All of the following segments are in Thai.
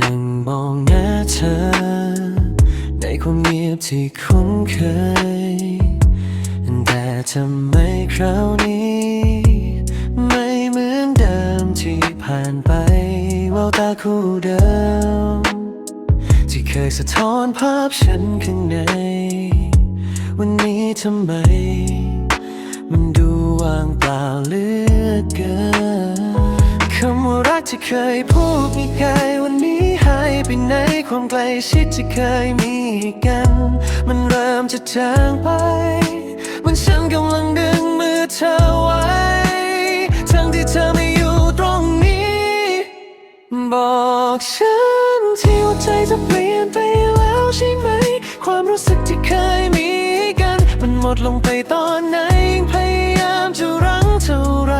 นั่งมองหน้าเธอ ในความเงียบที่คุ้นเคย แต่ทำไมคราวนี้ ไม่เหมือนเดิมที่ผ่านไปแววตาคู่เดิม ที่เคยสะท้อนภาพฉันข้างใน วันนี้ทำไม มันดูว่างเปล่าเหลือเกิน ที่เคยพูดมีไกลวันนี้หายไปไหนความใกล้ชิดที่เคยมีกัน มันเริ่มจะจางไป มันฉันกำลังดึงมือเธอไว้ ทั้งที่เธอไม่อยู่ตรงนี้ บอกฉันที่ว่าใจจะเปลี่ยนไปแล้วใช่ไหม ความรู้สึกที่เคยมีกัน มันหมดลงไปตอนไหนยิ่งพยายามจะรั้งเท่าไร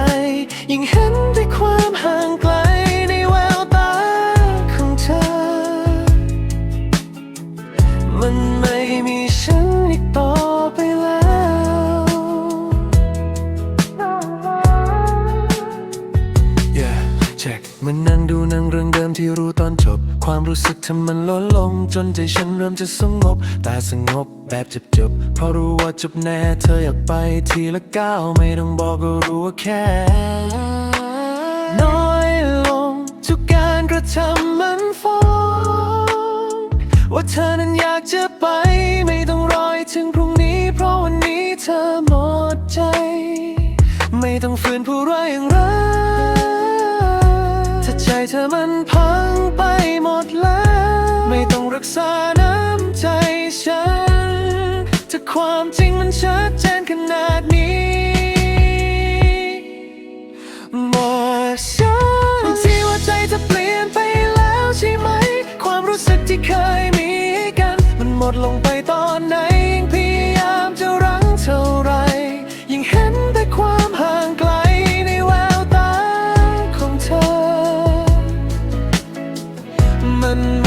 ยิ่งเห็น มันไม่มีฉันอีกต่อไปแล้ว Yeah check มันนั่งดูหนังเรื่องเดิมที่รู้ตอนจบ ความรู้สึกทำมันลดลง จนใจฉันเริ่มจะสงบ แต่สงบแบบจบจบๆเพราะรู้ว่าจบแน่เธออยากไปทีละก้าว ไม่ต้องบอกก็รู้ว่าแค่ น้อยลงทุกการกระทำมันฟ้อง ว่าเธอนั้นอยากจะไป ไม่ต้องรอให้ถึงพรุ่งนี้ เพราะวันนี้เธอหมดใจ ไม่ต้องฝืนผู้ร้ายอย่างไรถ้าใจเธอมันพังไปหมดแล้ว ไม่ต้องรักษาน้ำใจฉันถ้าความจริงมันชัด ดลงไปตอนไหนยิ่งพยายามจะรั้งเท่าไร ยิ่งเห็นแต่ความห่างไกลในแววตาของเธอ มัน